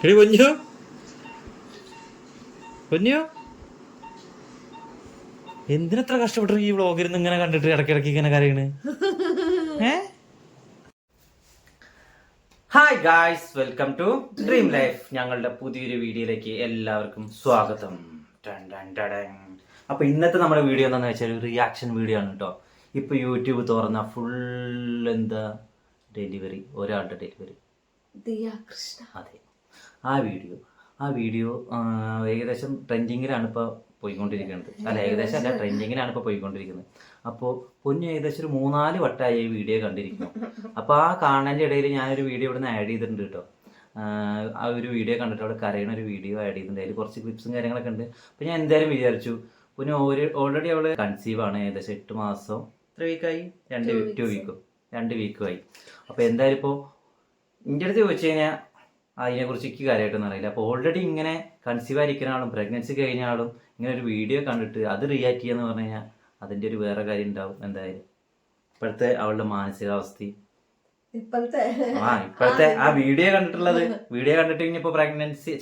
എടി പൊന്നു പൊന്നു എന്തിനത്ര കഷ്ടപ്പെട്ടു ഈ വ്ളോഗിൽ നിന്ന് ഇങ്ങനെ കണ്ടിട്ട് ഇടയ്ക്കിടയ്ക്ക് ഇങ്ങനെ കരയണ്. ഏ? Hi guys welcome to dream life ഞങ്ങളുടെ പുതിയൊരു വീഡിയോയിലേക്ക് എല്ലാവർക്കും സ്വാഗതം. അപ്പൊ ഇന്നത്തെ നമ്മുടെ വീഡിയോ എന്താന്ന് വെച്ചാൽ റിയാക്ഷൻ വീഡിയോ ആണ് കേട്ടോ ഇപ്പൊ യൂട്യൂബ് തുറന്ന ഫുൾ എന്താ? ഡെലിവറി ഒരാളുടെ ഡെലിവറി അതെ. ആ വീഡിയോ. ആ വീഡിയോ ഏകദേശം ട്രെൻഡിങ്ങിലാണ് ഇപ്പോൾ പോയിക്കൊണ്ടിരിക്കുന്നത്. അല്ല ഏകദേശം. അല്ല ട്രെൻഡിങ്ങിലാണ് ഇപ്പോൾ പോയിക്കൊണ്ടിരിക്കുന്നത്. അപ്പോൾ പൊന്നു ഏകദേശം ഒരു മൂന്നാൽ വട്ടമായി ഈ വീഡിയോ കണ്ടിരിക്കുന്നു. അപ്പോൾ ആ കാണാന്റെ ഇടയിൽ ഞാനൊരു വീഡിയോ ഇവിടെ നിന്ന് ആഡ് ചെയ്തിട്ടുണ്ട് കേട്ടോ. ആ ഒരു വീഡിയോ കണ്ടിട്ട് അവിടെ കരയണ ഒരു വീഡിയോ ആഡ് ചെയ്തിട്ടുണ്ട്. അതിൽ കുറച്ച് ക്ലിപ്സും കാര്യങ്ങളൊക്കെ ഉണ്ട്. അപ്പോൾ ഞാൻ എന്തായാലും വിചാരിച്ചു പിന്നെ ഒരു ഓൾറെഡി അവൾ കൺസീവ് ആണ്. ഏകദേശം എട്ട് മാസം. എത്ര വീക്കായി രണ്ട് വീക്ക് ടു വീക്കും രണ്ട് വീക്കുമായി അപ്പോൾ എന്തായാലും ഇപ്പോൾ എന്റെ അടുത്ത് ചോദിച്ചു കഴിഞ്ഞാൽ അതിനെ കുറിച്ച് എനിക്ക് കാര്യമായിട്ടൊന്നും അറിയില്ല. അപ്പോൾ ഓൾറെഡി ഇങ്ങനെ കൺസീവ് ആയിരിക്കുന്ന ആളും പ്രഗ്നൻസി കഴിഞ്ഞ ആളും ഇങ്ങനെ ഒരു വീഡിയോ കണ്ടിട്ട് അത് റിയാക്ട് ചെയ്യാന്ന് പറഞ്ഞു കഴിഞ്ഞാൽ അതിന്റെ ഒരു വേറെ കാര്യം ഉണ്ടാവും എന്തായാലും. ഇപ്പോഴത്തെ അവളുടെ മാനസികാവസ്ഥ. ഇപ്പോഴത്തെ ആ ഇപ്പോഴത്തെ ആ വീഡിയോ കണ്ടിട്ടുള്ളത് വീഡിയോ കണ്ടിട്ട് ഇനിയിപ്പോ പ്രഗ്നൻസി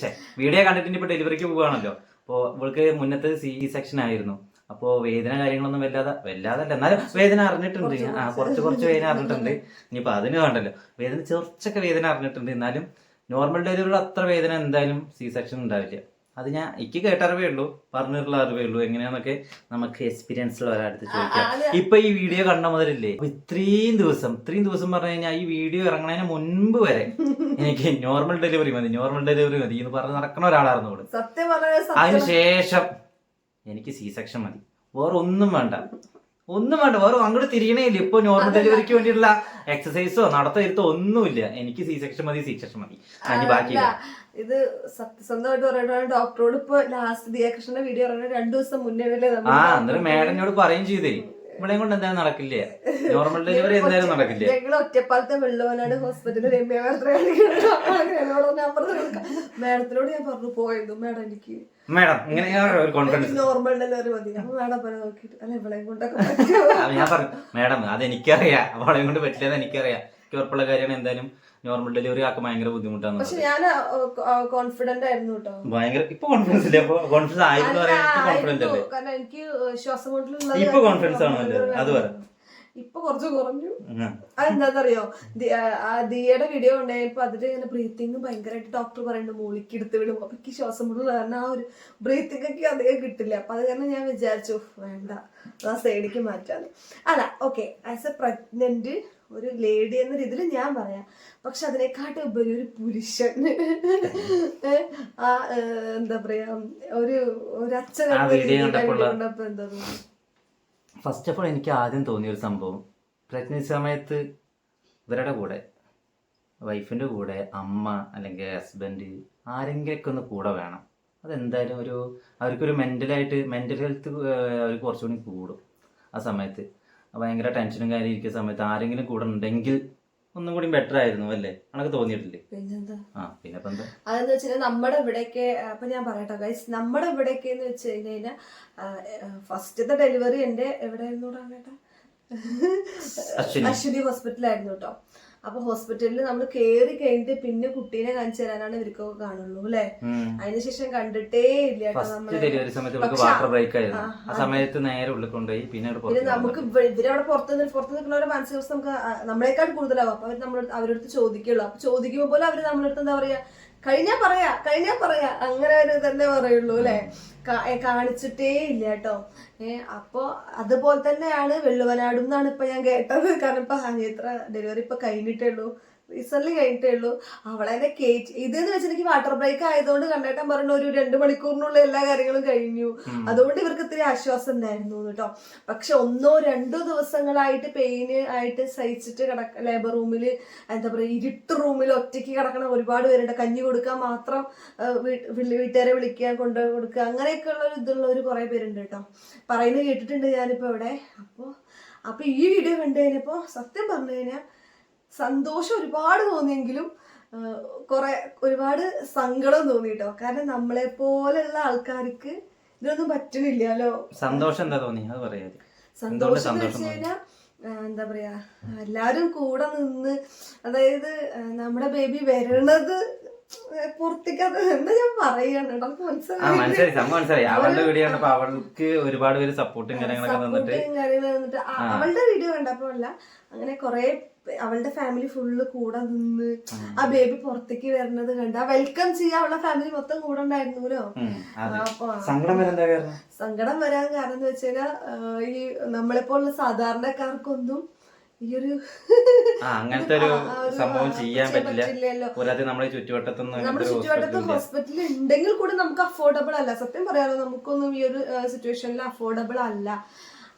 വീഡിയോ കണ്ടിട്ട് ഇനിയിപ്പോ ഡെലിവറിക്ക് പോവുകയാണല്ലോ അപ്പോൾ ഇവൾക്ക് മുന്നത്തെ സി സെക്ഷൻ ആയിരുന്നു. അപ്പോൾ വേദന കാര്യങ്ങളൊന്നും വല്ലാതെ വല്ലാതല്ല എന്നാലും വേദന അറിഞ്ഞിട്ടുണ്ട്. ആ കുറച്ച്. കുറച്ച് വേദന അറിഞ്ഞിട്ടുണ്ട്. ഇനിയിപ്പോൾ അതിന് വേണ്ടല്ലോ. വേദന ചെറിച്ചൊക്കെ വേദന അറിഞ്ഞിട്ടുണ്ട്. എന്നാലും നോർമൽ ഡെലിവറിയുടെ അത്ര വേദന എന്തായാലും സി സെക്ഷൻ ഉണ്ടാവില്ല. അത് ഞാൻ എനിക്ക് കേട്ടറിവേ ഉള്ളൂ. പറഞ്ഞിട്ടുള്ള അറിവേ ഉള്ളൂ. എങ്ങനെയാന്നൊക്കെ നമുക്ക് എക്സ്പീരിയൻസ് ഉള്ള ഒരാടുത്ത് ചോദിക്കാം. ഇപ്പൊ ഈ വീഡിയോ കണ്ട മുതലില്ലേ ഇത്രയും ദിവസം ഇത്രയും ദിവസം പറഞ്ഞു കഴിഞ്ഞാൽ ഈ വീഡിയോ ഇറങ്ങണതിന് മുൻപ് വരെ എനിക്ക് നോർമൽ ഡെലിവറി മതി നോർമൽ ഡെലിവറി മതി എന്ന് പറഞ്ഞ് നടക്കണ ഒരാളായിരുന്നു ഇവിടെ സത്യം പറഞ്ഞ അതിന് ശേഷം എനിക്ക് സി സെക്ഷൻ മതി. വേറെ ഒന്നും വേണ്ട. ഒന്നും വേണ്ട വേറെ അങ്ങോട്ട് തിരിയണേ ഇല്ല. ഇപ്പൊ നോർമൽ ഡെലിവറിക്ക് വേണ്ടിയിട്ടുള്ള എക്സസൈസോ നടത്തോ ഒന്നുമില്ല. എനിക്ക് സി സെക്ഷൻ മതി സി സെക്ഷൻ മതി. അതിന് ബാക്കിയില്ല. ഇത് സത്യസന്ധമായിട്ട് പറയുന്നത് ഡോക്ടറോട് ഇപ്പൊ ലാസ്റ്റ് ദിയാകൃഷ്ണന്റെ വീഡിയോ പറഞ്ഞ രണ്ടു ദിവസം മുന്നേ ആ അന്നേരം മേഡനോട് പറയും ചെയ്തേ. ഇവിടെ കൊണ്ട് എന്തായാലും നടക്കില്ല? നോർമൽ ഡെലിവറി എന്തായാലും നടക്കില്ല? ഞങ്ങൾ ഒറ്റപ്പാലത്തെ വെള്ളവനാട് ഹോസ്പിറ്റലിൽ രമ്യ മാഡത്തിനോട് ഞാൻ പറഞ്ഞു പോയിരുന്നു മാഡം എനിക്ക് മേഡം ഇങ്ങനെ ഒരു കോൺഫിഡൻസ് നോർമൽ ഡെലിവറി മതി. അപ്പൊ മാഡം പറഞ്ഞ നോക്കിയിട്ട് അല്ല ഇവളെയും കൊണ്ടൊക്കെ ഞാൻ പറഞ്ഞു മാഡം അത് എനിക്കറിയാം അവളെ കൊണ്ട് പറ്റില്ലെന്ന് എനിക്കറിയാം. എനിക്ക് ഉറപ്പുള്ള കാര്യമാണ് എന്തായാലും നോർമൽ ഡെലിവറി ആക്കാൻ ഭയങ്കര ബുദ്ധിമുട്ടാണ് പക്ഷെ ഞാൻ കോൺഫിഡന്റ് ആയിരുന്നു കേട്ടോ ഭയങ്കര ഇപ്പൊ കോൺഫിഡൻസ് ഇല്ല. കോൺഫിഡൻസ് ആയിരുന്നു കോൺഫിഡന്റ് അല്ലേ കാരണം എനിക്ക് ശ്വാസം മുട്ടലുള്ളത് ഇപ്പൊ കോൺഫിഡൻസ് ആണല്ലോ, അത് പറ. ഇപ്പൊ കുറച്ച് കുറഞ്ഞു. ആ. ദിയയുടെ വീഡിയോ ഉണ്ടായപ്പോ അതിൽ ഇങ്ങനെ ബ്രീത്തിങ് ഭയങ്കരമായിട്ട് ഡോക്ടർ പറയുന്നുണ്ട് മൂളിക്ക് എടുത്ത് വിടും. അപ്പൊ എനിക്ക് ശ്വാസം മുട്ടുള്ള കാരണം ആ ഒരു ബ്രീത്തിങ് ഒക്കെ അധികം കിട്ടില്ല. അപ്പൊ അത് കാരണം ഞാൻ വിചാരിച്ചു വേണ്ട. ആ സൈഡിക്ക് മാറ്റാന്ന്. അല്ല ഓക്കെ ആസ് എ പ്രഗ്നന്റ് ഒരു ലേഡി എന്ന രീതിയിൽ ഞാൻ പറയാം. പക്ഷെ അതിനെക്കാട്ടും ഉപരി ഒരു പുരുഷൻ. ആ എന്താ പറയാ ഒരു ഒരു അച്ഛൻ കണ്ടപ്പോ എന്താ ഫസ്റ്റ് ഓഫ് ഓൾ എനിക്ക് ആദ്യം തോന്നിയ ഒരു സംഭവം. പ്രഗ്നൻസി സമയത്ത് ഇവരുടെ കൂടെ വൈഫിന്റെ കൂടെ അമ്മ അല്ലെങ്കിൽ ഹസ്ബൻഡ് ആരെങ്കിലൊക്കെ ഒന്ന് കൂടെ വേണം. അതെന്തായാലും ഒരു അവർക്കൊരു മെന്റലായിട്ട് മെന്റൽ ഹെൽത്ത് അവർക്ക് കുറച്ചുകൂടി കൂടും ആ സമയത്ത്. ഭയങ്കര ടെൻഷനും കാര്യം ഇരിക്കുന്ന സമയത്ത് ആരെങ്കിലും കൂടെ ഉണ്ടെങ്കിൽ ഒന്നും കൂടി ബെറ്റർ ആയിരുന്നു അല്ലേ? അനക്ക് തോന്നിയിട്ടില്ലേ? ആ പിന്നെ എന്താ? അതെന്ന് വെച്ചാൽ നമ്മുടെ ഇവിടെയൊക്കെ അപ്പൊ ഞാൻ പറയട്ടെ ഗൈസ് നമ്മുടെ ഇവിടെയൊക്കെ എന്ന് വെച്ച് കഴിഞ്ഞ് കഴിഞ്ഞാൽ ഫസ്റ്റത്തെ ഡെലിവറി എന്റെ എവിടെ ആയിരുന്നു കേട്ടോ അശ്വിനി. ഹോസ്പിറ്റലായിരുന്നു കേട്ടോ അപ്പൊ ഹോസ്പിറ്റലിൽ നമ്മൾ കയറി കഴിഞ്ഞിട്ട് പിന്നെ കുട്ടീനെ കാണിച്ചു തരാനാണ് ഇവർക്കൊക്കെ കാണുള്ളൂ അല്ലെ? അതിനുശേഷം കണ്ടിട്ടേ ഇല്ല ഡെലിവറി സമയത്ത് വാട്ടർ ബ്രേക്ക് ആയിരുന്നു. ആ, സമയത്ത് നേരെ ഉള്ളിൽ കൊണ്ടുപോയി പിന്നെ നമുക്ക് ഇവ- ഇവരവിടെ പുറത്ത് നിന്ന് പുറത്ത് നിൽക്കുന്നവരുടെ മാനസികാവസ്ഥ നമുക്ക് നമ്മളെക്കാൾ കൂടുതലാവും. അപ്പൊ അവർ നമ്മൾ അവരടുത്ത് ചോദിക്കുള്ളൂ. അപ്പൊ ചോദിക്കുമ്പോൾ പോലും അവർ നമ്മളടുത്ത് എന്താ പറയാ കഴിഞ്ഞാ പറയാ കഴിഞ്ഞാ പറയാ. അങ്ങനെ ഒരു തന്നെ പറയുള്ളൂ അല്ലെ? കാണിച്ചിട്ടേ ഇല്ല കേട്ടോ. ഏർ അപ്പൊ അതുപോലെ തന്നെയാണ് വെള്ളുവനാടും എന്നാണ് ഇപ്പൊ ഞാൻ കേട്ടത്. കാരണം ഇപ്പൊ ഹനിയത്ര ഡെലിവറി ഇപ്പൊ കഴിഞ്ഞിട്ടേ ഉള്ളൂ. റീസെന്റ് കഴിഞ്ഞിട്ടേ ഉള്ളൂ. അവളെ തന്നെ കേറ്റി ഇതെന്ന് വെച്ചാൽ എനിക്ക് വാട്ടർ ബ്രേക്ക് ആയതുകൊണ്ട് കണ്ടേട്ടൻ പറഞ്ഞ ഒരു രണ്ട് മണിക്കൂറിനുള്ള എല്ലാ കാര്യങ്ങളും കഴിഞ്ഞു. അതുകൊണ്ട് ഇവർക്ക് ഇത്തിരി ആശ്വാസം ഉണ്ടായിരുന്നു കേട്ടോ പക്ഷെ ഒന്നോ രണ്ടോ ദിവസങ്ങളായിട്ട് പെയിന് ആയിട്ട് സഹിച്ചിട്ട് കിടക്ക ലേബർ റൂമിൽ എന്താ പറയുക ഇരുട്ട് റൂമിൽ ഒറ്റയ്ക്ക് കിടക്കണ ഒരുപാട് പേരുണ്ട്. കഞ്ഞി കൊടുക്കാൻ മാത്രം വീട്ടുകാരെ വിളിക്കുക കൊണ്ട് കൊടുക്കുക അങ്ങനെയൊക്കെ ഉള്ള ഒരു ഇതുള്ളവർ കുറേ പേരുണ്ട് കേട്ടോ പറയുന്നത് കേട്ടിട്ടുണ്ട് ഞാനിപ്പോൾ ഇവിടെ. അപ്പോൾ അപ്പോൾ ഈ വീഡിയോ കണ്ടു കഴിഞ്ഞപ്പോൾ സത്യം പറഞ്ഞു കഴിഞ്ഞാൽ സന്തോഷം ഒരുപാട് തോന്നിയെങ്കിലും കുറെ ഒരുപാട് സങ്കടം തോന്നിട്ടോ? കാരണം നമ്മളെ പോലെയുള്ള ആൾക്കാർക്ക് ഇതൊന്നും പറ്റണില്ലല്ലോ. സന്തോഷം എന്താ തോന്നി? അത് പറയാ സന്തോഷം എന്ന് സന്തോഷം വെച്ച് കഴിഞ്ഞാൽ എന്താ പറയാ എല്ലാരും കൂടെ നിന്ന് അതായത് നമ്മുടെ ബേബി വരണത് എന്താ ഞാൻ പറയാണ് നമുക്ക് ആ മനസ്സിലായി മനസ്സിലായി. അവളുടെ വീഡിയോ കണ്ടപ്പോ അവൾക്ക് ഒരുപാട് പേര് സപ്പോർട്ടും കാര്യങ്ങളൊക്കെ തന്നിട്ട്. അവളുടെ വീഡിയോ കണ്ടപ്പോ അല്ല അങ്ങനെ കൊറേ അവളുടെ ഫാമിലി ഫുള്ള് കൂടെ നിന്ന് ആ ബേബി പുറത്തേക്ക് വരുന്നത് കണ്ട്. ആ വെൽക്കം ചെയ്യാൻ അവളുടെ ഫാമിലി മൊത്തം കൂടെ ഉണ്ടായിരുന്നല്ലോ. സങ്കടം വരാൻ കാരണം? എന്ന് വെച്ചാൽ ഈ നമ്മളെപ്പോലുള്ള സാധാരണക്കാർക്കൊന്നും ഈ ഒരു ആ അങ്ങനത്തെ ഒരു സംഭവം ചെയ്യാൻ പറ്റില്ല. പറ്റില്ലല്ലോ. ചുറ്റുവട്ടത്തൊന്നും നമ്മുടെ അങ്ങനത്തെ ഹോസ്പിറ്റലിൽ ചുറ്റുവട്ടത്ത് ഹോസ്പിറ്റലില്ല ഉണ്ടെങ്കിൽ കൂടെ നമുക്ക് അഫോർഡബിൾ അല്ല. സത്യം പറയാലോ നമുക്കൊന്നും ഈ ഒരു സിറ്റുവേഷനിൽ അഫോർഡബിൾ അല്ല.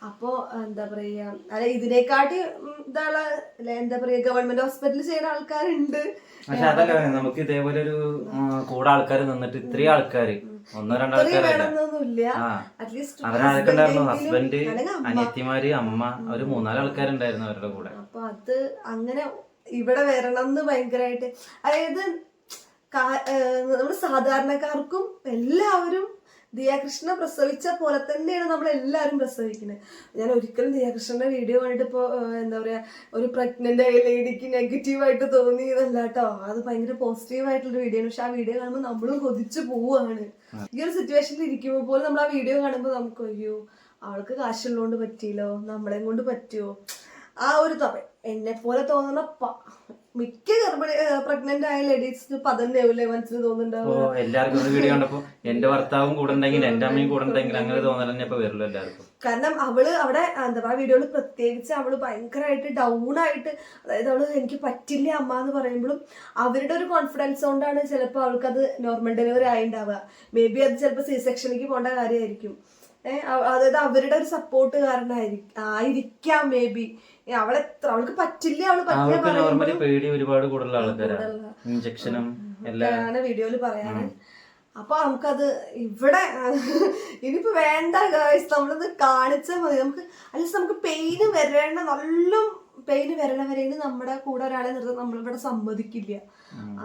അപ്പോ എന്താ പറയാ അല്ല ഇതിനെക്കാട്ടി ഉം, ഇതാള എന്താ പറയാ ഗവൺമെന്റ് ഹോസ്പിറ്റലിൽ ചെയ്യുന്ന ആൾക്കാരുണ്ട്. പക്ഷെ അതല്ല നമുക്ക് ഇതേപോലെ ഒരു കൂടെ ആൾക്കാർ നിന്നിട്ട് ഇത്രയും ആൾക്കാർ ഒന്നോ രണ്ടോ അവരാരൊക്കെ ഉണ്ടായിരുന്നു ഹസ്ബൻഡ് അനിയത്തിമാര് അമ്മ ഒരു മൂന്നാൽ ആൾക്കാരുണ്ടായിരുന്നു അവരുടെ കൂടെ. അപ്പൊ അത് അങ്ങനെ ഇവിടെ വരണം എന്ന് ഭയങ്കരമായിട്ട് അതായത് നമ്മുടെ സാധാരണക്കാർക്കും എല്ലാവരും ദിയാകൃഷ്ണ പ്രസവിച്ച പോലെ തന്നെയാണ് നമ്മൾ എല്ലാവരും പ്രസവിക്കുന്നത്. ഞാൻ ഒരിക്കലും ദിയാകൃഷ്ണന്റെ വീഡിയോ കണ്ടിട്ട് ഇപ്പോൾ എന്താ പറയാ ഒരു പ്രഗ്നന്റ് ആയ ലേഡിക്ക് നെഗറ്റീവായിട്ട് തോന്നിയതല്ല കേട്ടോ അത് ഭയങ്കര പോസിറ്റീവ് ആയിട്ടുള്ള വീഡിയോ ആണ്. പക്ഷെ ആ വീഡിയോ കാണുമ്പോൾ നമ്മളും കൊതിച്ചു പോവാണ് ഈ ഒരു സിറ്റുവേഷനിൽ ഇരിക്കുമ്പോൾ പോലും നമ്മൾ ആ വീഡിയോ കാണുമ്പോൾ നമുക്ക് അയ്യോ അവൾക്ക് കാശുള്ളതുകൊണ്ട് പറ്റിയില്ലോ നമ്മളെയും കൊണ്ട് പറ്റുമോ ആ ഒരു തവ എന്നെ പോലെ തോന്നുന്ന മിക്ക ഗർഭിണി പ്രഗ്നന്റ് ആയ ലേഡീസിന് പതന്നെയാവില്ലേ മനസ്സിന് തോന്നുന്നുണ്ടാവും എല്ലാവർക്കും ഒരു വീഡിയോ കണ്ടപ്പോ എന്റെ ഭർത്താവും കൂടെ ഉണ്ടെങ്കിൽ എന്റെ അമ്മയും കൂടെ ഉണ്ടെങ്കിൽ അങ്ങനെ തോന്നൽ തന്നെ ഇപ്പൊ വരുള്ളൂ എല്ലാവർക്കും. കാരണം അവൾ അവിടെ എന്താ പറയുക വീഡിയോയിൽ പ്രത്യേകിച്ച് അവൾ ഭയങ്കരമായിട്ട് ഡൗൺ ആയിട്ട് അതായത് അവൾ എനിക്ക് പറ്റില്ല അമ്മ എന്ന് പറയുമ്പോഴും അവരുടെ ഒരു കോൺഫിഡൻസ് കൊണ്ടാണ് ചിലപ്പോൾ അത് നോർമൽ ഡെലിവറി ആയിണ്ടാവുക. മേ ബി അത് ചിലപ്പോൾ സി സെക്ഷനിലേക്ക് പോകേണ്ട കാര്യമായിരിക്കും ഏഹ് അതായത് അവരുടെ ഒരു സപ്പോർട്ട് കാരണമായിരിക്കും ആയിരിക്കാം മേ ബി അവളെത്ര അവൾക്ക് പറ്റില്ല അവൾ പറ്റില്ല നോർമലി പേടി ഒരുപാട് കൂടുതലുള്ള ആൾക്കാരാണ് കൂടുതലുള്ള ഇഞ്ചക്ഷനും എല്ലാം വീഡിയോയിൽ പറയാറ് അപ്പൊ നമുക്കത് ഇവിടെ ഇനിയിപ്പോ വേണ്ട ഗേൾസ് നമ്മളത് കാണിച്ചാൽ മതി. നമുക്ക് അല്ലെങ്കിൽ നമുക്ക് പെയിന് വരേണ്ട നല്ല പെയിന് വരണ വരെയും നമ്മുടെ കൂടെ ഒരാളെ നിർത്താൻ നമ്മളിവിടെ സമ്മതിക്കില്ല.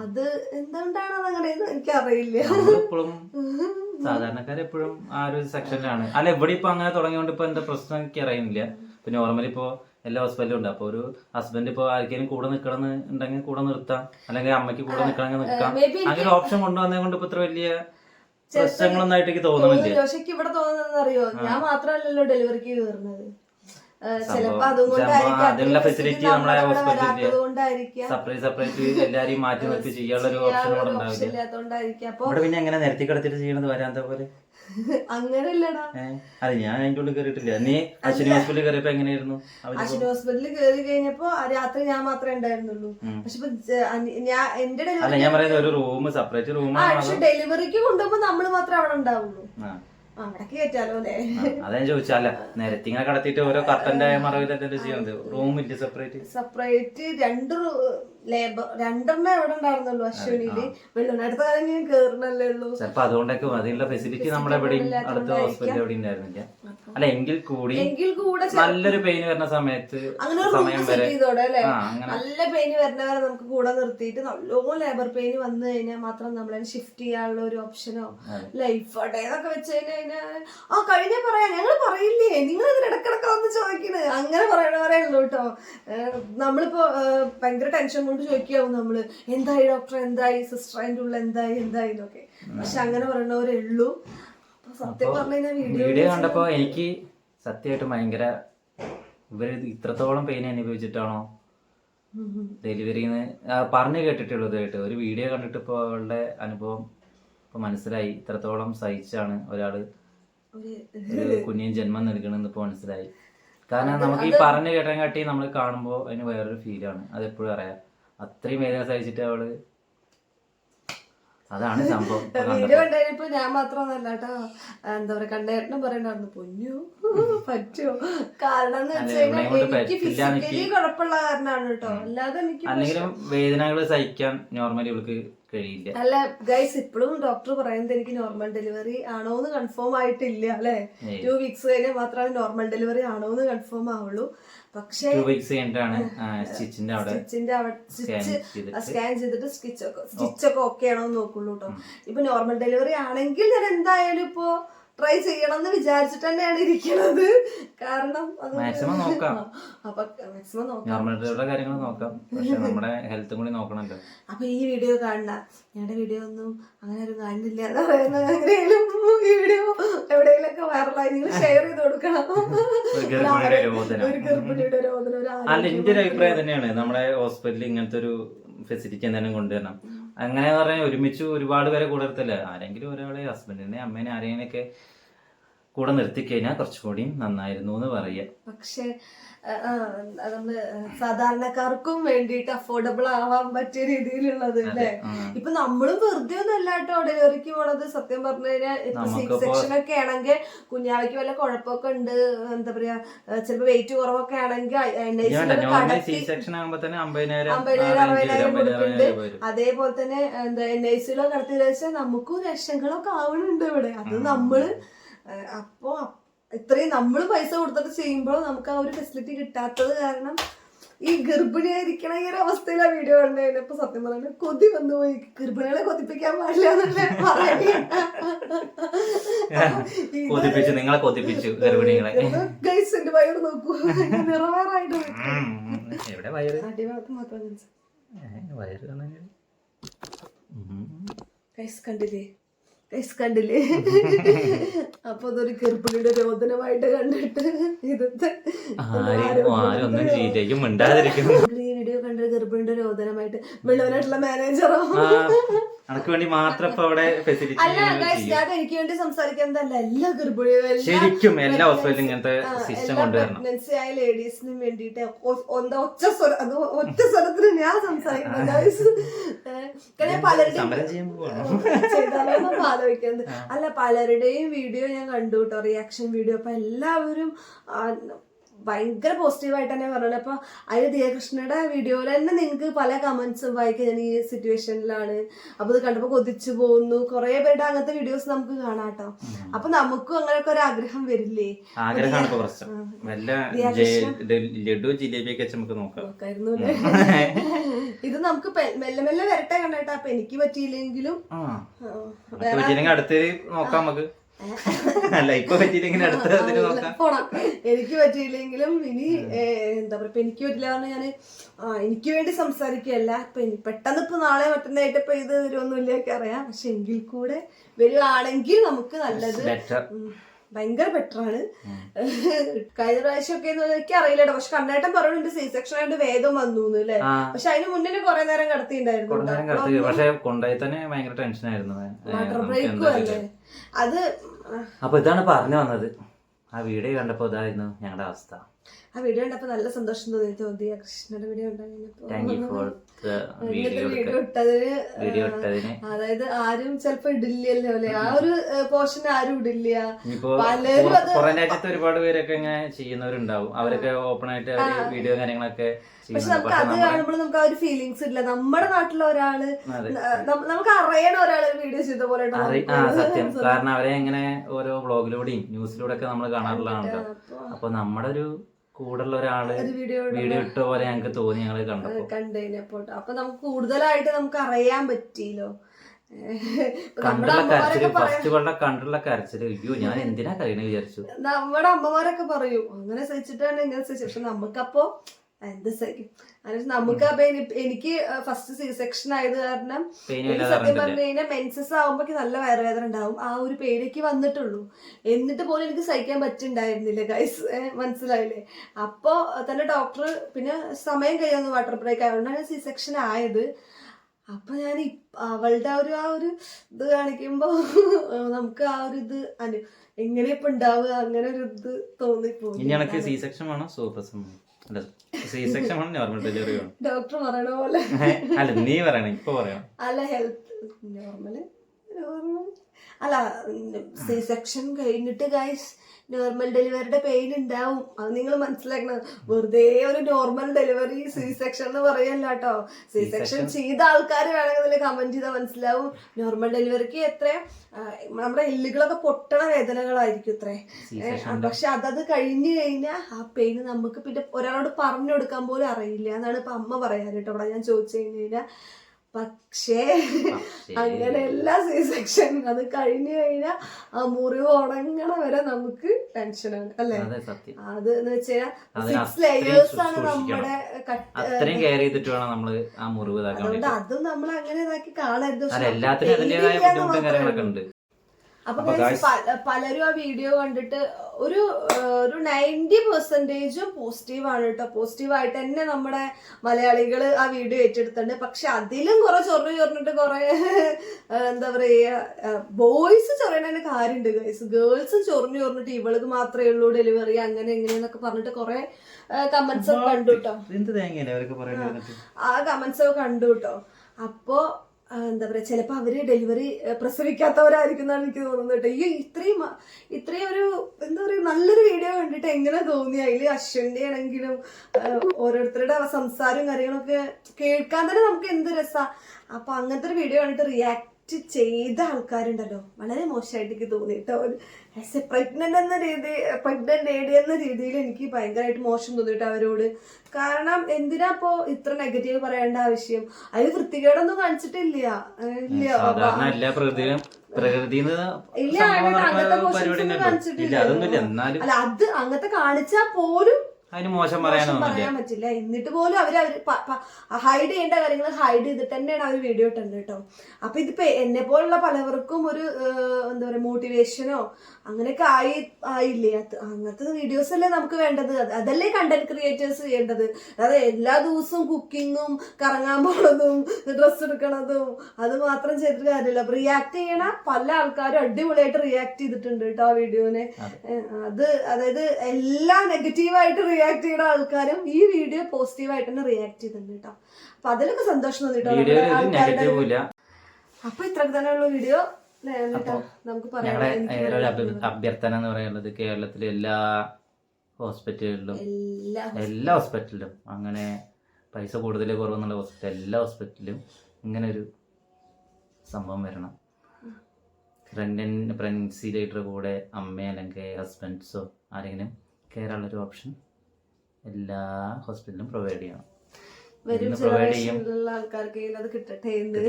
അത് എന്തുകൊണ്ടാണ് അത് അങ്ങനെ എനിക്കറിയില്ല സാധാരണക്കാർ എപ്പോഴും ആ ഒരു സെക്ഷനിലാണ് അല്ല എവിടെ ഇപ്പൊ അങ്ങനെ തുടങ്ങിയോണ്ട് ഇപ്പൊ എന്താ പ്രശ്നം എനിക്ക് അറിയുന്നില്ല ഇപ്പൊ നോർമലി ഇപ്പൊ എല്ലാ ഹോസ്പിറ്റലും ഉണ്ട്. അപ്പൊ ഒരു ഹസ്ബൻഡ് ഇപ്പൊ ആർക്കെങ്കിലും കൂടെ നിക്കണം ഉണ്ടെങ്കിൽ കൂടെ നിർത്താം. അല്ലെങ്കിൽ അമ്മയ്ക്ക് കൂടെ നിക്കണമെങ്കിൽ നിൽക്കാം അങ്ങനെ ഓപ്ഷൻ കൊണ്ടുവന്നത് കൊണ്ട് ഇപ്പൊ ഇത്ര വലിയ പ്രശ്നങ്ങളൊന്നും ആയിട്ട് എനിക്ക് തോന്നുന്നില്ല ജോഷയ്ക്ക് ഇവിടെ തോന്നുന്നതെന്ന് അറിയോ ഞാൻ മാത്രമല്ലല്ലോ ഡെലിവറിക്ക് കയറുന്നത്. ചിലപ്പോ അതുകൊണ്ടായിരിക്കും. സംഭവം അതിനുള്ള facility നമ്മളെ നമ്മുടെ hospital ൽ വരാത്തത് കൊണ്ടായിരിക്കാം സെപ്പറേറ്റ് സെപ്പറേറ്റ് എല്ലാരെയും മാറ്റി നിർത്തി ചെയ്യാനുള്ള ഒരു ഓപ്ഷൻ ഇവിടെ ഉണ്ടാവില്ല. ഇല്ലാത്തോണ്ടായിരിക്കും അപ്പൊ ഇവിടെ പിന്നെ എങ്ങനെ നിരത്തി കിടത്തിട്ട് ചെയ്യണത് വരാത്ത പോലെ? അങ്ങനെയല്ലടാ. അതെ ഞാൻ അതിന്റെ ഉള്ളിൽ കയറിയിട്ടില്ല നീ അശ്വിനി ഹോസ്പിറ്റലിൽ കയറിയപ്പോ എങ്ങനെയായിരുന്നു? അവർ അശ്വിനി ഹോസ്പിറ്റലിൽ കയറി കഴിഞ്ഞപ്പോ ആ രാത്രി ഞാൻ മാത്രമേ ഉണ്ടായിരുന്നുള്ളൂ. പക്ഷെ ഞാൻ എന്റെ ഞാൻ പറയുന്നത് ഒരു റൂം സെപ്പറേറ്റ് പക്ഷെ ഡെലിവറിക്ക് കൊണ്ടുപോകുമ്പോ നമ്മൾ മാത്രമേ അവിടെ ഉണ്ടാവുള്ളൂ. അതാ ഞാൻ ചോദിച്ചല്ല നിരത്തി ഇങ്ങനെ കടത്തിട്ട് ഓരോ കർട്ടന്റെ മറവിലല്ലേ ചെയ്യുന്നത് റൂം ഇല്ല സെപ്പറേറ്റ് സെപ്പറേറ്റ് രണ്ട് ലേബർ രണ്ടെണ്ണം എവിടെ ഉണ്ടായിരുന്നുള്ളൂ അശ്വിനിയിൽ. വെള്ളം അടുത്ത കാലം ഞാൻ കേറണല്ലേ ഉള്ളൂ. ചിലപ്പോ അതുകൊണ്ടൊക്കെ അതിനുള്ള ഫെസിലിറ്റി നമ്മുടെ എവിടെയും അടുത്ത ഹോസ്പിറ്റലിൽ എവിടെ ഉണ്ടായിരുന്നില്ല. അല്ല എങ്കിൽ കൂടി എങ്കിൽ കൂടെ നല്ലൊരു പെയിൻ വരുന്ന സമയത്ത് അങ്ങനെ ഒരു സമയം റൂം വരെ സെറ്റ് ചെയ്തോടെ അല്ലേ? ആ അങ്ങനെ. നല്ല പെയിൻ വരുന്നവരെ നമുക്ക് കൂടെ നിർത്തിയിട്ട് നല്ലോണം ലേബർ പെയിൻ വന്നു കഴിഞ്ഞാൽ മാത്രം നമ്മളെ ഷിഫ്റ്റ് ചെയ്യാനുള്ള ഒരു ഓപ്ഷനോ ലൈഫ് അടേന്നൊക്കെ വെച്ച് കഴിഞ്ഞാൽ ആ കഴിഞ്ഞ പറയാം. ഞങ്ങൾ പറയില്ലേ? നിങ്ങൾ ഇതിന് ഇടക്കിടക്ക് വന്ന് ചോദിക്കണ്? അങ്ങനെ പറയണവരേ ഉള്ളൂ കേട്ടോ നമ്മളിപ്പോ ഏഹ്, ഭയങ്കര ടെൻഷൻ കൊണ്ട് ചോദിക്കാവും നമ്മൾ. എന്തായി ഡോക്ടർ എന്തായി? സിസ്റ്റർ അതിന്റെ ഉള്ളിൽ എന്തായി? എന്തായി എന്നൊക്കെ. പക്ഷെ അങ്ങനെ പറയണവരേ ഉള്ളൂ. വീഡിയോ കണ്ടപ്പോ എനിക്ക് സത്യമായിട്ട് ഭയങ്കര ഇവർ ഇത്രത്തോളം പെയിൻ അനുഭവിച്ചിട്ടാണോ ഡെലിവറിന്ന് പറഞ്ഞു കേട്ടിട്ടുള്ളത് ഇതായിട്ട് ഒരു വീഡിയോ കണ്ടിട്ട് ഇപ്പോൾ അവളുടെ അനുഭവം ഇപ്പൊ മനസ്സിലായി. ഇത്രത്തോളം സഹിച്ചാണ് ഒരാൾ ഒരു കുഞ്ഞിന് ജന്മം നൽകണമെന്ന് ഇപ്പൊ മനസ്സിലായി. കാരണം നമുക്ക് ഈ പറഞ്ഞു കേട്ടാൻ കാട്ടി നമ്മൾ കാണുമ്പോൾ അതിന് വേറൊരു ഫീലാണ് അത് എപ്പോഴും അറിയാം. അത്രയും വേദന സഹിച്ചിട്ട് അവൾ അതാണ് സംഭവം ഇപ്പൊ വീഡിയോ കണ്ടപ്പോ. ഞാൻ മാത്രമൊന്നല്ല കേട്ടോ എന്താ പറയാ കണ്ടേട്ടനും പറയണ്ടായിരുന്നു പൊന്നു പറ്റുമോ കാരണം എന്ന് വെച്ച് അല്ല, ഇവളെയും കൊണ്ട് കഴിഞ്ഞാൽ എനിക്ക് എനിക്ക്. ഫിസിക്കലി കുഴപ്പമുള്ള കാരണമാണ് കേട്ടോ അല്ലാതെ എനിക്ക് അല്ലെങ്കിലും വേദനകൾ സഹിക്കാൻ നോർമലി ഇവൾക്ക് കഴിയില്ല അല്ല ഗൈസ് ഇപ്പോഴും ഡോക്ടർ പറയുന്നത് എനിക്ക് നോർമൽ ഡെലിവറി ആണോ എന്ന് കൺഫേം ആയിട്ടില്ല അല്ലെ. ടു വീക്സ് കഴിഞ്ഞാൽ മാത്രമേ നോർമൽ ഡെലിവറി ആണോ എന്ന് കൺഫേം ആവുള്ളൂ. പക്ഷേ സ്റ്റിച്ചിന്റെ അവിടെ സ്കാൻ സ്റ്റിച്ച് ചെയ്തിട്ട്. സ്കാൻ ചെയ്തിട്ട് സ്റ്റിച്ച് ഒക്കെ സ്റ്റിച്ച് ഒക്കെ ഓക്കെ ആണോ എന്ന് നോക്കുള്ളൂ കേട്ടോ ഇപ്പൊ നോർമൽ ഡെലിവറി ആണെങ്കിൽ ഞാൻ എന്തായാലും ഇപ്പോ ട്രൈ ചെയ്യണം എന്ന് വിചാരിച്ചിട്ട് തന്നെയാണ് ഇരിക്കുന്നത്. കാരണം മാക്സിമം നോക്കാം. അപ്പൊ മാക്സിമം നോക്കാം. കാര്യങ്ങൾ നോക്കാം. പക്ഷെ നമ്മുടെ ഹെൽത്തും കൂടി നോക്കണല്ലോ. അപ്പൊ ഈ വീഡിയോ കാണണ്ട. ഞങ്ങളുടെ വീഡിയോ ഒന്നും അങ്ങനെ ഒരു കാണുന്നില്ല എന്ന് എങ്ങനെയാലും ഈ വീഡിയോ എവിടെയെങ്കിലും ഒക്കെ വൈറലായി നിങ്ങൾ ഷെയർ ചെയ്ത് കൊടുക്കണം. ഒരു ഗർഭിണിയുടെ രോദനം. ഒരു അല്ല എന്റെ ഒരു അഭിപ്രായം തന്നെയാണ്. നമ്മുടെ ഹോസ്പിറ്റലിൽ ഇങ്ങനത്തെ ഒരു ഫെസിലിറ്റി എന്തായാലും കൊണ്ടുവരണം. അങ്ങനെ പറഞ്ഞാൽ ഒരുമിച്ച് ഒരുപാട് പേരെ എടുത്തല്ലേ ആരെങ്കിലും ഒരാളെ ഹസ്ബൻഡിനെ അമ്മേനെ ആരെങ്കിലൊക്കെ കൂടെ നിർത്തിക്കഴിഞ്ഞാൽ കുറച്ചുകൂടി നന്നായിരുന്നു എന്ന് പറയുക പക്ഷെ നമ്മൾ സാധാരണക്കാർക്കും വേണ്ടിട്ട് അഫോർഡബിൾ ആവാൻ പറ്റിയ രീതിയിലുള്ളത് അല്ലേ. ഇപ്പൊ നമ്മളും വെറുതെ ഒന്നും അല്ല കേട്ടോ ഡെലിവറിക്ക് പോണത്. സത്യം പറഞ്ഞു കഴിഞ്ഞാൽ സെക്ഷൻ ഒക്കെ ആണെങ്കിൽ കുഞ്ഞാവയ്ക്ക് വല്ല കുഴപ്പമൊക്കെ ഉണ്ട് എന്താ പറയാ ചിലപ്പോ വെയിറ്റ് കുറവൊക്കെ ആണെങ്കിൽ. അതേപോലെ തന്നെ എന്താ എൻ ഐ സിയിലോ കടത്തി വെച്ചാൽ നമുക്കും ലക്ഷങ്ങളൊക്കെ ആവണുണ്ട് ഇവിടെ. അത് നമ്മൾ അപ്പൊ ഇത്രയും നമ്മൾ പൈസ കൊടുത്തിട്ട് ചെയ്യുമ്പോൾ നമുക്ക് ആ ഒരു ഫെസിലിറ്റി കിട്ടാത്തത് കാരണം ഈ ഗർഭിണിയായിരിക്കണ ഈ ഒരു അവസ്ഥയിലാ വീഡിയോ കണ്ടു കഴിഞ്ഞപ്പോ സത്യം പറയുന്നത് കൊതി വന്നു പോയി ഗർഭിണികളെ കൊതിപ്പിക്കാൻ പാടില്ല നിങ്ങളെ കൊതിപ്പിച്ചു ഗർഭിണികളെ. ഗൈസ് എന്റെ വയറ് നോക്കൂ. നിറവേറായിട്ട് അടിഭാഗത്ത് മാത്രം ഗൈസ് കണ്ടില്ലേ? കണ്ടില്ലേ? അപ്പൊ അതൊരു ഗർഭിണിയുടെ രോദനമായിട്ട് കണ്ടിട്ട് ഇതത്തെ വീഡിയോ കണ്ട? ഗർഭിണിയുടെ രോദനമായിട്ട് വെള്ളവനായിട്ടുള്ള മാനേജറോ അനക്ക് വേണ്ടി മാത്രം ഇപ്പൊ അവിടെ ഫെസിലിറ്റി അല്ല ഗൈസ് എനിക്ക് വേണ്ടി സംസാരിക്കുന്നതല്ല എല്ലാ ഗർഭിണികളും ശരിക്കും എല്ലാ ഹോസ്പിറ്റലും ഇങ്ങനത്തെ സിസ്റ്റം കൊണ്ടുവരണം. പ്രഗ്നൻസി ആയ ലേഡീസിനും വേണ്ടിയിട്ട് ഒ- ഒന്ന് ഒറ്റ സ്വരം അത് ഒറ്റ സ്വരത്തിന് ഞാൻ സംസാരിക്കുന്നത് ഗൈസ് കാരണം പലരുടെയും സമരം ചെയ്യാൻ പോവാണ് ചെയ്താലോന്ന് ആലോചിക്കുന്നത് അല്ല പലരുടെയും വീഡിയോ ഞാൻ കണ്ടു കേട്ടോ റിയാക്ഷൻ വീഡിയോ അപ്പൊ എല്ലാവരും ആ, ഭയങ്കര പോസിറ്റീവായിട്ട് തന്നെ പറഞ്ഞത് അപ്പൊ അതിന് ദിയകൃഷ്ണയുടെ വീഡിയോയിൽ തന്നെ നിങ്ങൾക്ക് പല കമന്റ്സും വായിക്കാൻ ഞാൻ ഈ സിറ്റുവേഷനിലാണ് അപ്പൊ ഇത് കണ്ടപ്പോ കൊതിച്ചു പോകുന്നു. കുറെ പേരുടെ അങ്ങനത്തെ വീഡിയോസ് നമുക്ക് കാണാം കേട്ടോ അപ്പൊ നമുക്കും അങ്ങനെയൊക്കെ ഒരു ആഗ്രഹം വരില്ലേ? ആഗ്രഹമാണ് ഇപ്പൊ പ്രശ്നം വല്ല ജെ- ഡെ- ലഡു ജിലേബിയൊക്കെ വെച്ച് നമുക്ക് നോക്കാം. ഇത് നമുക്ക് മെല്ലെ മെല്ലെ വരട്ടെ കണ്ടേട്ടാ അപ്പൊ എനിക്ക് പറ്റിയില്ലെങ്കിലും നമുക്ക് നോക്കാം നമുക്ക്. അല്ല ഇപ്പൊ പറ്റിയില്ലെങ്കിൽ അടുത്ത ഇതിന് നോക്കാം. പോണം. എനിക്ക് പറ്റിയില്ലെങ്കിലും ഇനി എന്താ പറയാ ഇപ്പൊ എനിക്ക് പറ്റില്ല പറഞ്ഞ ഞാൻ എനിക്ക് വേണ്ടി സംസാരിക്കുകയല്ല. ഇപ്പൊ ഇനി പെട്ടെന്ന് ഇപ്പൊ നാളെ മറ്റന്നായിട്ട് ഇപ്പൊ ഇത് വരുമൊന്നുമില്ലൊക്കെ അറിയാം പക്ഷെ എങ്കിൽ കൂടെ വരുവാണെങ്കിൽ നമുക്ക് നല്ലത് ഭയങ്കര ബെറ്റർ ആണ്. കഴിഞ്ഞ പ്രാവശ്യം ഒക്കെ എനിക്ക് അറിയില്ല പക്ഷെ കണ്ണേട്ടൻ പറയുന്നുണ്ട് സി സെക്ഷൻ ആയിട്ട് വേഗം വന്നു അല്ലേ? പക്ഷെ അതിന് മുന്നേ കുറെ നേരം കടത്തിണ്ടായിരുന്നു പക്ഷെ കൊണ്ടുപോയി തന്നെ ഭയങ്കര ടെൻഷനായിരുന്നു വാട്ടർ ബ്രേക്കും അല്ലേ? അത് അപ്പൊ ഇതാണ് പറഞ്ഞു വന്നത്. ആ വീഡിയോ കണ്ടപ്പോ ഇതായിരുന്നു ഞങ്ങളുടെ അവസ്ഥ. ആ വീഡിയോ കണ്ടപ്പോ നല്ല സന്തോഷം തോന്നി. തോന്നി ആ കൃഷ്ണയുടെ വീഡിയോ ഇട്ടതിന് അതായത് ആരും ചിലപ്പോ ഇടില്ലല്ലോ അല്ലെ? ആ ഒരു പോർഷൻ ആരും ഇടില്ല. പലരും പുറ- രാജ്യത്ത് ഒരുപാട് പേരൊക്കെ ഇങ്ങനെ ചെയ്യുന്നവരുണ്ടാവും. അവരൊക്കെ ഓപ്പൺ ആയിട്ട് വീഡിയോ കാര്യങ്ങളൊക്കെ പക്ഷെ നമുക്ക് അത് കാണുമ്പോൾ നമുക്ക് ആ ഒരു ഫീലിങ്സ് ഇല്ല. നമ്മുടെ നാട്ടിലെ ഒരാൾ നമുക്ക് അറിയണ ഒരാൾ വീഡിയോ ചെയ്ത പോലെ. സത്യം. കാരണം അവരെ എങ്ങനെ ഓരോ വ്ളോഗിലൂടെയും ന്യൂസിലൂടെ ഒക്കെ നമ്മൾ കാണാറുള്ളതാണല്ലോ അപ്പൊ അപ്പൊ നമ്മുടെ ഒരു കൂടുള്ള ഒരാൾ വീഡിയോ ഇട്ട പോലെ ഞങ്ങൾക്ക് തോന്നി ഞങ്ങൾ കണ്ടപ്പോ. കണ്ടുകഴിഞ്ഞപ്പോ അപ്പൊ നമുക്ക് കൂടുതലായിട്ട് നമുക്ക് അറിയാൻ പറ്റിയല്ലോ. കണ്ടുള്ള കരച്ചിൽ ഫസ്റ്റ് കണ്ടുള്ള കരച്ചിൽ. അയ്യോ ഞാൻ എന്തിനാ കരയണ വിചാരിച്ചു. നമ്മുടെ അമ്മമാരൊക്കെ പറയൂ. അങ്ങനെ സഹിച്ചിട്ടാണ് ഇങ്ങനെ സഹിച്ചു പക്ഷെ നമുക്കപ്പോ നമുക്ക് അപ്പൊ എനിക്ക് ഫസ്റ്റ് സി സെക്ഷൻ ആയത് കാരണം സത്യം പറഞ്ഞു കഴിഞ്ഞാൽ മെൻസസ് ആവുമ്പോ നല്ല വയറുവേദന ഉണ്ടാവും. ആ ഒരു പേടിക്ക് വന്നിട്ടുള്ളൂ. എന്നിട്ട് പോലും എനിക്ക് സഹിക്കാൻ പറ്റുണ്ടായിരുന്നില്ല ഗൈസ് മനസ്സിലായില്ലേ? അപ്പോ തന്നെ ഡോക്ടർ പിന്നെ സമയം കഴിയാന്ന് വാട്ടർ ബ്രേക്ക് ആയതുകൊണ്ടാണ് സി സെക്ഷൻ ആയത്. അപ്പൊ ഞാൻ അവളുടെ ആ ഒരു ആ ഒരു ഇത് കാണിക്കുമ്പോ നമുക്ക് ആ ഒരു ഇത് അനു എങ്ങനെ ഇപ്പൊ ഉണ്ടാവുക? അങ്ങനെ ഒരു ഇത് തോന്നിപ്പോയി. സി സെക്ഷൻ വേണോ സൂപ്പർ സി സെക്ഷൻ വേണം നോർമൽ ഡെലിവറി ഡോക്ടർ പറയണ പോലെ. അല്ല നീ പറയണ ഇപ്പൊ പറയണം. അല്ല ഹെൽത്ത് നോർമൽ നോർമൽ അല്ല സി സെക്ഷൻ കഴിഞ്ഞിട്ട് ഗൈസ് നോർമൽ ഡെലിവറിയുടെ പെയിൻ ഉണ്ടാവും അത് നിങ്ങൾ മനസ്സിലാക്കണം. വെറുതെ ഒരു നോർമൽ ഡെലിവറി സി സെക്ഷൻ എന്ന് പറയല്ല കേട്ടോ സി സെക്ഷൻ ചെയ്ത ആൾക്കാർ വേണമെങ്കിൽ കമന്റ് ചെയ്താൽ മനസ്സിലാവും. നോർമൽ ഡെലിവറിക്ക് എത്ര നമ്മുടെ എല്ലുകളൊക്കെ പൊട്ടണ വേദനകളായിരിക്കും ഇത്രേ. പക്ഷെ അതത് കഴിഞ്ഞു കഴിഞ്ഞാൽ ആ പെയിൻ നമുക്ക് പിന്നെ ഒരാളോട് പറഞ്ഞു കൊടുക്കാൻ പോലും അറിയില്ല എന്നാണ് ഇപ്പൊ അമ്മ പറയാറ് കേട്ടോ അവിടെ ഞാൻ ചോദിച്ചു കഴിഞ്ഞു കഴിഞ്ഞാൽ പക്ഷേ അങ്ങനെ എല്ലാ സി സെക്ഷൻ അത് കഴിഞ്ഞു കഴിഞ്ഞാൽ ആ മുറിവ് ഉണങ്ങണ വരെ നമുക്ക് ടെൻഷനാണ് അല്ലെ? അതെ സത്യം. അത് എന്ന് വെച്ചാൽ സിക്സ് ലെയേഴ്സ് ആണ് നമ്മുടെ അത്രയും കെയർ ചെയ്തിട്ട് വേണം നമ്മൾ ആ മുറിവ് അതുകൊണ്ട് അതും നമ്മൾ അങ്ങനെ ഇതാക്കി കാണരുത് അല്ല പക്ഷെ എല്ലാത്തിനും അതിന്റേതായ ബുദ്ധിമുട്ടും കാര്യങ്ങളൊക്കെ ഉണ്ട്. അപ്പൊ പലരും ആ വീഡിയോ കണ്ടിട്ട് ഒരു ഒരു നയന്റി പെർസെന്റേജും പോസിറ്റീവ് ആണ് കേട്ടോ പോസിറ്റീവ് ആയിട്ട് തന്നെ നമ്മുടെ മലയാളികൾ ആ വീഡിയോ ഏറ്റെടുത്തിട്ടുണ്ട്. പക്ഷെ അതിലും കുറെ ചൊറു ചൊറിഞ്ഞിട്ട് കുറെ എന്താ പറയുക ബോയ്സ് ചൊറയണതിന് കാര്യമുണ്ട് ഗൈസ് ഗേൾസും ചൊറിഞ്ഞു ചൊറിഞ്ഞിട്ട് ഇവൾക്ക് മാത്രമേ ഉള്ളൂ ഡെലിവറി അങ്ങനെ എങ്ങനെയെന്നൊക്കെ പറഞ്ഞിട്ട് കുറെ കമന്റ്സ് ഒക്കെ കണ്ടു കേട്ടോ ആ കമന്റ്സ് ഒക്കെ കണ്ടു കേട്ടോ അപ്പോ എന്താ പറയുക ചിലപ്പോൾ അവർ ഡെലിവറി പ്രസവിക്കാത്തവരായിരിക്കും എന്നാണ് എനിക്ക് തോന്നുന്നത് കേട്ടോ. ഈ ഇത്രയും ഇത്രയും ഒരു എന്താ പറയുക നല്ലൊരു വീഡിയോ കണ്ടിട്ട് എങ്ങനെ തോന്നി? അതിൽ അശ്വന്റെ ആണെങ്കിലും ഓരോരുത്തരുടെ സംസാരവും കാര്യങ്ങളൊക്കെ കേൾക്കാൻ തന്നെ നമുക്ക് എന്ത് രസമാണ് അപ്പൊ അങ്ങനത്തെ ഒരു വീഡിയോ കണ്ടിട്ട് റിയാക്ട് ചെയ്ത ആൾക്കാരുണ്ടല്ലോ. വളരെ മോശമായിട്ട് എനിക്ക് തോന്നിയിട്ടോ. ആസ് എ പ്രഗ്നന്റ് എന്ന രീതി പ്രഗ്നന്റ് ലേഡി എന്ന രീതിയിൽ എനിക്ക് ഭയങ്കരമായിട്ട് മോശം തോന്നിയിട്ട് അവരോട്. കാരണം എന്തിനാ ഇപ്പോ ഇത്ര നെഗറ്റീവ് പറയേണ്ട ആവശ്യം? അതിൽ വൃത്തികേടൊന്നും കാണിച്ചിട്ടില്ല. ഇല്ല ഇല്ല, അങ്ങനത്തെ. കാണിച്ചിട്ടില്ല. അല്ല അത് അങ്ങനത്തെ കാണിച്ചാ പോലും അതിന് മോശം മോശം പറയാനൊന്നുമില്ല പറയാൻ പറ്റില്ല. എന്നിട്ട് പോലും അവർ അവർ ഹൈഡ് ചെയ്യേണ്ട കാര്യങ്ങൾ ഹൈഡ് ചെയ്തിട്ട് തന്നെയാണ് അവർ വീഡിയോ ഇട്ടുണ്ട് കേട്ടോ. അപ്പൊ ഇതിപ്പോ എന്നെ പോലുള്ള പലവർക്കും ഒരു ഏഹ്, എന്താ പറയാ മോട്ടിവേഷനോ അങ്ങനെയൊക്കെ ആയി ആയില്ലേ? അത് അങ്ങനത്തെ വീഡിയോസ് അല്ലേ നമുക്ക് വേണ്ടത്? അത് അതല്ലേ കണ്ടന്റ് ക്രിയേറ്റേഴ്സ് ചെയ്യേണ്ടത് അതായത് എല്ലാ ദിവസവും കുക്കിങ്ങും കറങ്ങാൻ പോണതും ഡ്രസ്സ് എടുക്കണതും അത് മാത്രം ചെയ്തിട്ട് കാര്യമില്ല. റിയാക്ട് ചെയ്യണ പല ആൾക്കാരും അടിപൊളിയായിട്ട് റിയാക്ട് ചെയ്തിട്ടുണ്ട് കേട്ടോ ആ വീഡിയോനെ അത്. അതായത് എല്ലാ നെഗറ്റീവായിട്ട് റിയാക്ട് ചെയ്യുന്ന ആൾക്കാരും ഈ വീഡിയോ പോസിറ്റീവായിട്ട് തന്നെ റിയാക്ട് ചെയ്തിട്ടുണ്ട് കേട്ടോ. അപ്പൊ അതിലൊക്കെ സന്തോഷം തോന്നിട്ടോ ആൾക്കാരുടെ അപ്പൊ ഇത്ര തന്നെയുള്ള വീഡിയോ നമുക്ക് പറയാം. അഭ്യർത്ഥന എന്ന് പറയുന്നത് കേരളത്തിലെ എല്ലാ ഹോസ്പിറ്റലുകളിലും എല്ലാ ഹോസ്പിറ്റലിലും അങ്ങനെ പൈസ കൂടുതൽ കുറവെന്നുള്ള ഹോസ്പിറ്റൽ എല്ലാ ഹോസ്പിറ്റലിലും ഇങ്ങനെ ഒരു സംഭവം വരണം. പ്രഗ്നൻ പ്രഗ്നൻസി ലൈറ്റർ കൂടെ അമ്മ അല്ലെങ്കിൽ ഹസ്ബൻഡ്സോ ആരെങ്കിലും കയറാനുള്ളൊരു ഓപ്ഷൻ എല്ലാ ഹോസ്പിറ്റലിലും പ്രൊവൈഡ് ചെയ്യണം. വരും. ജനറേഷനിലുള്ള ആൾക്കാർക്ക് അത് കിട്ടട്ടെ എന്ന്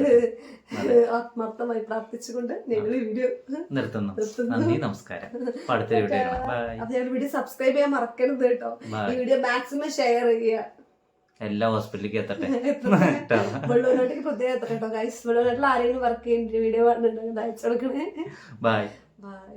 അതെ. ആത്മാർത്ഥമായി പ്രാർത്ഥിച്ചുകൊണ്ട് ഞങ്ങൾ ഈ വീഡിയോ നിർത്തുന്നു. നന്ദി നമസ്കാരം. അടുത്ത വീഡിയോ വീഡിയോ സബ്സ്ക്രൈബ് ചെയ്യാൻ മറക്കരുത് കേട്ടോ. ഈ വീഡിയോ മാക്സിമം ഷെയർ ചെയ്യുക. എല്ലാ ഹോസ്പിറ്റലിലേക്ക് എത്തട്ടെ. വെള്ളൂരോട്ടേക്ക് പ്രത്യേകം എത്തട്ടെ കേട്ടോ ഗൈസ് വെള്ളൂരോട്ടിൽ ആരെങ്കിലും വർക്ക് ചെയ്യുന്ന വീഡിയോ കണ്ടിട്ടുണ്ടെങ്കിൽ അയച്ചു കൊടുക്കണേ. ബൈ. ബൈ.